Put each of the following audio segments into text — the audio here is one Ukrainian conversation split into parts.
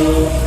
Amen.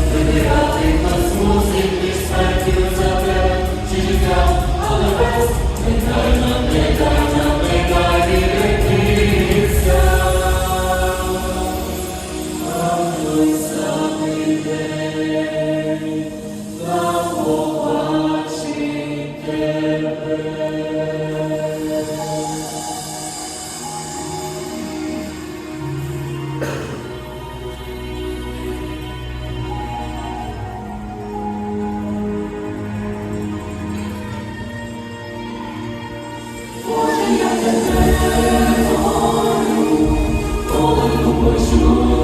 Почну